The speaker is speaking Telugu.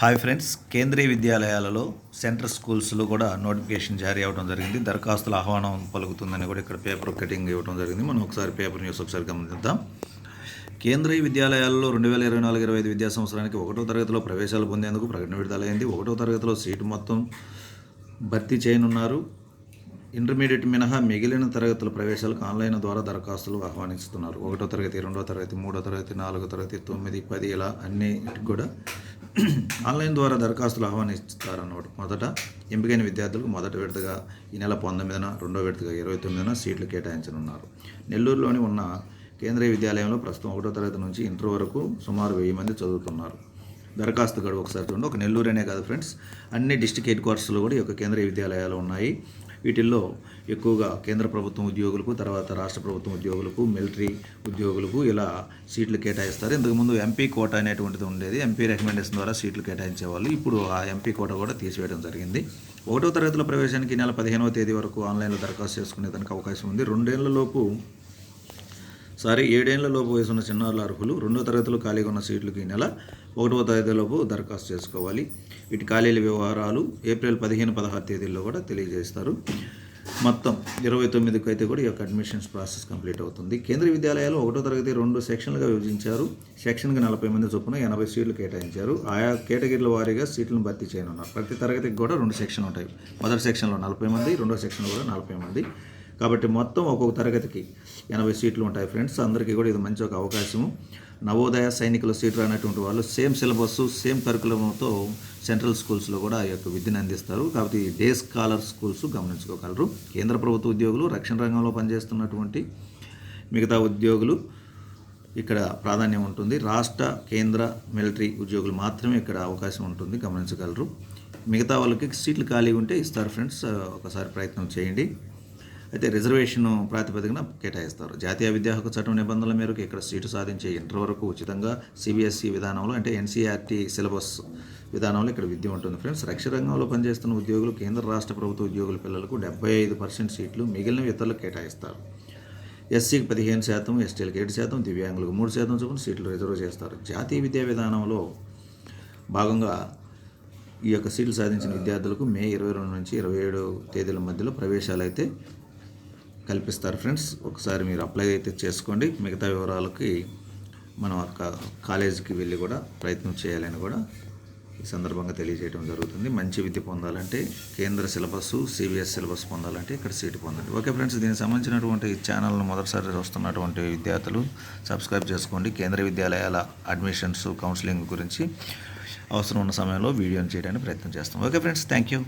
హాయ్ ఫ్రెండ్స్ కేంద్రీయ విద్యాలయాలలో సెంట్రల్ స్కూల్స్లో కూడా నోటిఫికేషన్ జారీ అవ్వడం జరిగింది. దరఖాస్తుల ఆహ్వానం పలుకుతుందని కూడా ఇక్కడ పేపర్ కటింగ్ ఇవ్వడం జరిగింది. మనం ఒకసారి పేపర్ న్యూస్ ఒకసారి గమనిద్దాం. కేంద్రీయ విద్యాలయాల్లో రెండు వేల ఇరవై నాలుగు ఇరవై ఐదు విద్యా సంవత్సరానికి ఒకటో తరగతిలో ప్రవేశాలు పొందేందుకు ప్రకటన విడుదలైంది ఒకటో తరగతిలో సీటు మొత్తం భర్తీ చేయనున్నారు. ఇంటర్మీడియట్ మినహా మిగిలిన తరగతుల ప్రవేశాలకు ఆన్లైన్ ద్వారా దరఖాస్తులు ఆహ్వానిస్తున్నారు. ఒకటో తరగతి రెండో తరగతి మూడో తరగతి నాలుగో తరగతి తొమ్మిది పది ఇలా అన్నిటికి కూడా ఆన్లైన్ ద్వారా దరఖాస్తులు ఆహ్వానిస్తారన్నమాట. మొదట ఎంపికైన విద్యార్థులకు మొదటి విడతగా ఈ నెల పంతొమ్మిదిన రెండో విడతగా ఇరవై తొమ్మిదిన సీట్లు కేటాయించనున్నారు. నెల్లూరులోని ఉన్న కేంద్రీయ విద్యాలయంలో ప్రస్తుతం ఒకటో తరగతి నుంచి ఇంటర్ వరకు సుమారు వెయ్యి మంది చదువుతున్నారు. దరఖాస్తు గడువు ఒకసారి చూడండి. ఒక నెల్లూరు అనే కాదు ఫ్రెండ్స్ అన్ని డిస్టిక్ హెడ్ క్వార్టర్స్లో కూడా ఈ యొక్క కేంద్రీయ విద్యాలయాలు ఉన్నాయి. వీటిల్లో ఎక్కువగా కేంద్ర ప్రభుత్వం ఉద్యోగులకు తర్వాత రాష్ట్ర ప్రభుత్వం ఉద్యోగులకు మిలిటరీ ఉద్యోగులకు ఇలా సీట్లు కేటాయిస్తారు. ఇంతకుముందు ఎంపీ కోట అనేటువంటిది ఉండేది. ఎంపీ రికమెండేషన్ ద్వారా సీట్లు కేటాయించేవాళ్ళు. ఇప్పుడు ఆ ఎంపీ కోట కూడా తీసివేయడం జరిగింది. ఒకటో తరగతిలో ప్రవేశానికి నెల పదిహేనవ తేదీ వరకు ఆన్లైన్లో దరఖాస్తు చేసుకునేదానికి అవకాశం ఉంది. రెండేళ్ళలోపు సారీ ఏడేళ్ళలోపు వయసున్న చిన్నారుల అర్హులు రెండో తరగతిలో ఖాళీగా ఉన్న సీట్లకు ఈ నెల ఒకటవ తరగతిలోపు దరఖాస్తు చేసుకోవాలి. వీటి ఖాళీల వ్యవహారాలు ఏప్రిల్ పదిహేను పదహారు తేదీల్లో కూడా తెలియజేస్తారు. మొత్తం ఇరవై తొమ్మిదికి అయితే కూడా ఈ యొక్క అడ్మిషన్స్ ప్రాసెస్ కంప్లీట్ అవుతుంది. కేంద్రీయ విద్యాలయాలు ఒకటో తరగతి రెండు సెక్షన్లుగా విభజించారు. సెక్షన్కి నలభై మంది చొప్పున ఎనభై సీట్లు కేటాయించారు. ఆయా కేటగిరీల వారీగా సీట్లను భర్తీ చేయనున్నారు. ప్రతి తరగతికి కూడా రెండు సెక్షన్లు ఉంటాయి. మొదటి సెక్షన్లో నలభై మంది రెండో సెక్షన్లో కూడా నలభై మంది. కాబట్టి మొత్తం ఒక్కొక్క తరగతికి ఎనభై సీట్లు ఉంటాయి ఫ్రెండ్స్. అందరికీ కూడా ఇది మంచి ఒక అవకాశము. నవోదయ సైనికుల సీట్లు అనేటువంటి వాళ్ళు సేమ్ సిలబస్ సేమ్ కరికులంతో సెంట్రల్ స్కూల్స్లో కూడా ఈ యొక్క విద్యను అందిస్తారు. కాబట్టి డే స్కాలర్ స్కూల్స్ గమనించుకోగలరు. కేంద్ర ప్రభుత్వ ఉద్యోగులు రక్షణ రంగంలో పనిచేస్తున్నటువంటి మిగతా ఉద్యోగులు ఇక్కడ ప్రాధాన్యం ఉంటుంది. రాష్ట్ర కేంద్ర మిలిటరీ ఉద్యోగులు మాత్రమే ఇక్కడ అవకాశం ఉంటుంది. గమనించగలరు. మిగతా వాళ్ళకి సీట్లు ఖాళీ ఉంటే ఇస్తారు ఫ్రెండ్స్. ఒకసారి ప్రయత్నం చేయండి. అయితే రిజర్వేషన్ ప్రాతిపదికన కేటాయిస్తారు. జాతీయ విద్యా హక్కు చట్టం నిబంధనల మేరకు ఇక్కడ సీటు సాధించే ఇంటర్ వరకు ఉచితంగా సిబిఎస్ఈ విధానంలో అంటే ఎన్సీఆర్టీ సిలబస్ విధానంలో ఇక్కడ విద్య ఉంటుంది ఫ్రెండ్స్. రక్షణ రంగంలో పనిచేస్తున్న ఉద్యోగులు కేంద్ర రాష్ట్ర ప్రభుత్వ ఉద్యోగుల పిల్లలకు డెబ్బై ఐదు పర్సెంట్ సీట్లు మిగిలిన ఇతరులకు కేటాయిస్తారు. ఎస్సీకి పదిహేను శాతం ఎస్టీలకు ఏడు శాతం దివ్యాంగులకు మూడు శాతం చొప్పున సీట్లు రిజర్వ్ చేస్తారు. జాతీయ విద్యా విధానంలో భాగంగా ఈ యొక్క సీట్లు సాధించిన విద్యార్థులకు మే ఇరవై రెండు నుంచి ఇరవై ఏడు తేదీల మధ్యలో ప్రవేశాలు అయితే కల్పిస్తారు ఫ్రెండ్స్. ఒకసారి మీరు అప్లై అయితే చేసుకోండి. మిగతా వివరాలకి మనం ఒక కాలేజీకి వెళ్ళి కూడా ప్రయత్నం చేయాలని కూడా ఈ సందర్భంగా తెలియజేయడం జరుగుతుంది. మంచి విద్య పొందాలంటే కేంద్ర సిలబస్ సిబిఎస్ సిలబస్ పొందాలంటే ఇక్కడ సీటు పొందండి. ఓకే ఫ్రెండ్స్ దీనికి సంబంధించినటువంటి ఛానల్ను మొదటిసారి వస్తున్నటువంటి విద్యార్థులు సబ్స్క్రైబ్ చేసుకోండి. కేంద్ర విద్యాలయాల అడ్మిషన్స్ కౌన్సిలింగ్ గురించి అవసరం ఉన్న సమయంలో వీడియోని చేయడానికి ప్రయత్నం చేస్తాం. Okay friends thank you